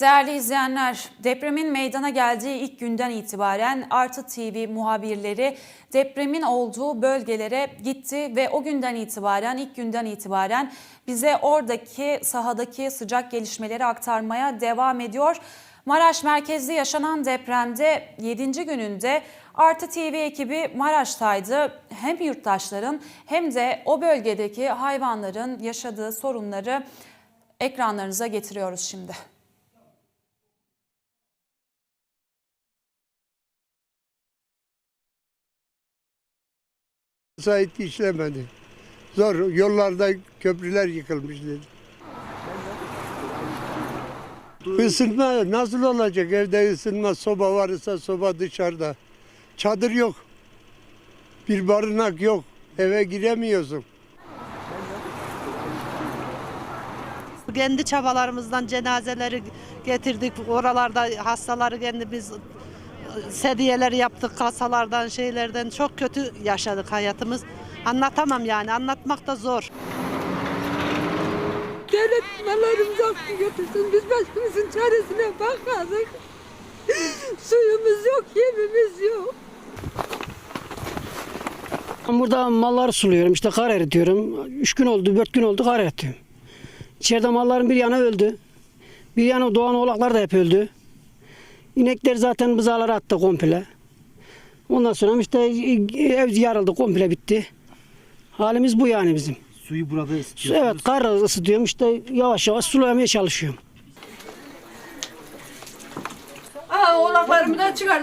Değerli izleyenler, depremin meydana geldiği ilk günden itibaren Artı TV muhabirleri depremin olduğu bölgelere gitti ve o günden itibaren, ilk günden itibaren bize oradaki sahadaki sıcak gelişmeleri aktarmaya devam ediyor. Maraş merkezli yaşanan depremde 7. gününde Artı TV ekibi Maraş'taydı. Hem yurttaşların hem de o bölgedeki hayvanların yaşadığı sorunları ekranlarınıza getiriyoruz şimdi. Müsait işlemedi. Zor. Yollarda köprüler yıkılmış dedi. Isınma nasıl olacak? Evde ısınma, soba varsa soba dışarıda. Çadır yok. Bir barınak yok. Eve giremiyorsun. Kendi çabalarımızdan cenazeleri getirdik. Oralarda hastaları kendimiz sedyeleri yaptık kasalardan şeylerden çok kötü yaşadık hayatımız. Anlatamam yani anlatmak da zor. Devlet mallarımızı hakkı götürsün. Biz başımızın çaresine bakmadık. Suyumuz yok, yemimiz yok. Ben burada malları suluyorum işte kar eritiyorum. Üç gün oldu, dört gün oldu kar eritiyorum. İçeride malların bir yanı öldü. Bir yanı doğan oğlaklar da hep öldü. İnekler zaten bızaları attı komple. Ondan sonra işte ev yarıldı komple bitti. Halimiz bu yani bizim. Suyu burada ısıtıyorsunuz. Evet kar ısıtıyorum işte yavaş yavaş sulamaya çalışıyorum. Aa oğlaklarımı da çıkar.